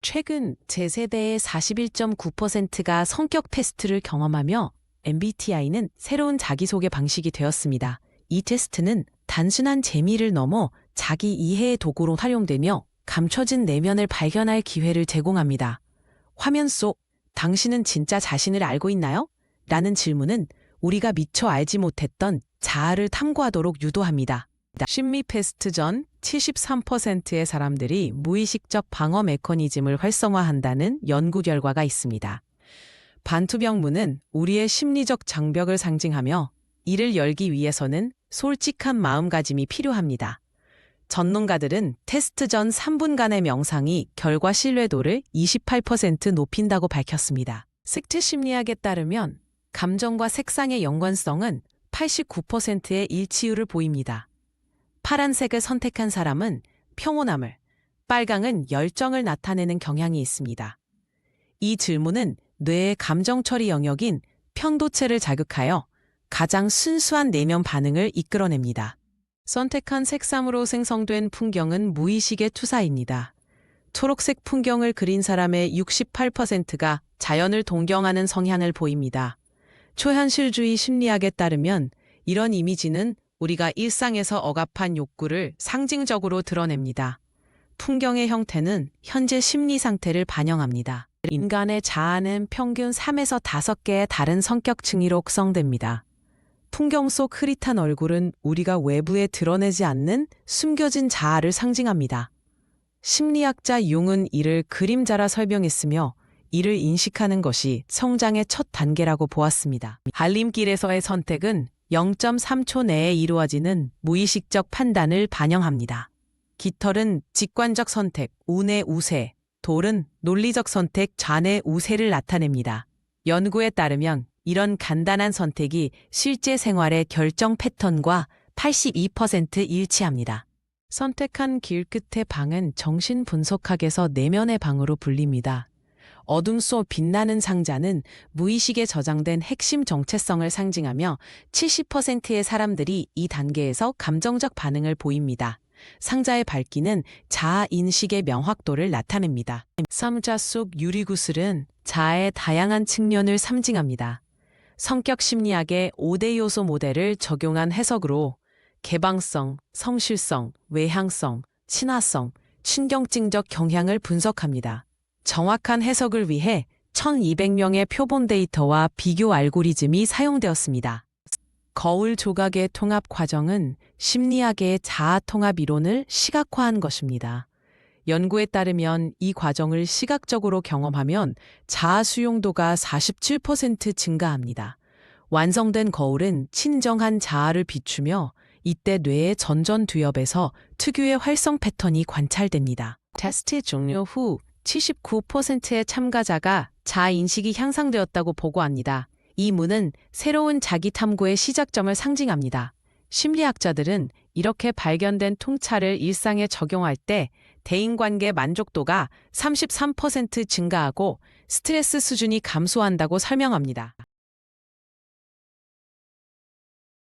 최근 제 세대의 41.9%가 성격 테스트를 경험하며 MBTI는 새로운 자기소개 방식이 되었습니다. 이 테스트는 단순한 재미를 넘어 자기 이해의 도구로 활용되며 감춰진 내면을 발견할 기회를 제공합니다. 화면 속 당신은 진짜 자신을 알고 있나요? 라는 질문은 우리가 미처 알지 못했던 자아를 탐구하도록 유도합니다. 심리 테스트 전 73%의 사람들이 무의식적 방어 메커니즘을 활성화한다는 연구 결과가 있습니다. 반투병문은 우리의 심리적 장벽을 상징하며 이를 열기 위해서는 솔직한 마음가짐이 필요합니다. 전문가들은 테스트 전 3분간의 명상이 결과 신뢰도를 28% 높인다고 밝혔습니다. 섹트 심리학에 따르면 감정과 색상의 연관성은 89%의 일치율을 보입니다. 파란색을 선택한 사람은 평온함을, 빨강은 열정을 나타내는 경향이 있습니다. 이 질문은 뇌의 감정 처리 영역인 편도체를 자극하여 가장 순수한 내면 반응을 이끌어냅니다. 선택한 색상으로 생성된 풍경은 무의식의 투사입니다. 초록색 풍경을 그린 사람의 68%가 자연을 동경하는 성향을 보입니다. 초현실주의 심리학에 따르면 이런 이미지는 우리가 일상에서 억압한 욕구를 상징적으로 드러냅니다. 풍경의 형태는 현재 심리 상태를 반영합니다. 인간의 자아는 평균 3에서 5개의 다른 성격층이로 구성됩니다. 풍경 속 흐릿한 얼굴은 우리가 외부에 드러내지 않는 숨겨진 자아를 상징합니다. 심리학자 융은 이를 그림자라 설명했으며 이를 인식하는 것이 성장의 첫 단계라고 보았습니다. 알림길에서의 선택은 0.3초 내에 이루어지는 무의식적 판단을 반영합니다. 깃털은 직관적 선택, 운의 우세, 돌은 논리적 선택, 잔의 우세를 나타냅니다. 연구에 따르면 이런 간단한 선택이 실제 생활의 결정 패턴과 82% 일치합니다. 선택한 길 끝의 방은 정신 분석학에서 내면의 방으로 불립니다. 어둠 속 빛나는 상자는 무의식에 저장된 핵심 정체성을 상징하며 70%의 사람들이 이 단계에서 감정적 반응을 보입니다. 상자의 밝기는 자아 인식의 명확도를 나타냅니다. 상자 속 유리구슬은 자아의 다양한 측면을 상징합니다. 성격 심리학의 5대 요소 모델을 적용한 해석으로 개방성, 성실성, 외향성, 친화성, 신경증적 경향을 분석합니다. 정확한 해석을 위해 1200명의 표본 데이터와 비교 알고리즘이 사용되었습니다. 거울 조각의 통합 과정은 심리학의 자아 통합 이론을 시각화한 것입니다. 연구에 따르면 이 과정을 시각적으로 경험하면 자아 수용도가 47% 증가합니다. 완성된 거울은 친정한 자아를 비추며 이때 뇌의 전전두엽에서 특유의 활성 패턴이 관찰됩니다. 테스트 종료 후 79%의 참가자가 자아 인식이 향상되었다고 보고합니다. 이 문은 새로운 자기 탐구의 시작점을 상징합니다. 심리학자들은 이렇게 발견된 통찰을 일상에 적용할 때 대인관계 만족도가 33% 증가하고 스트레스 수준이 감소한다고 설명합니다.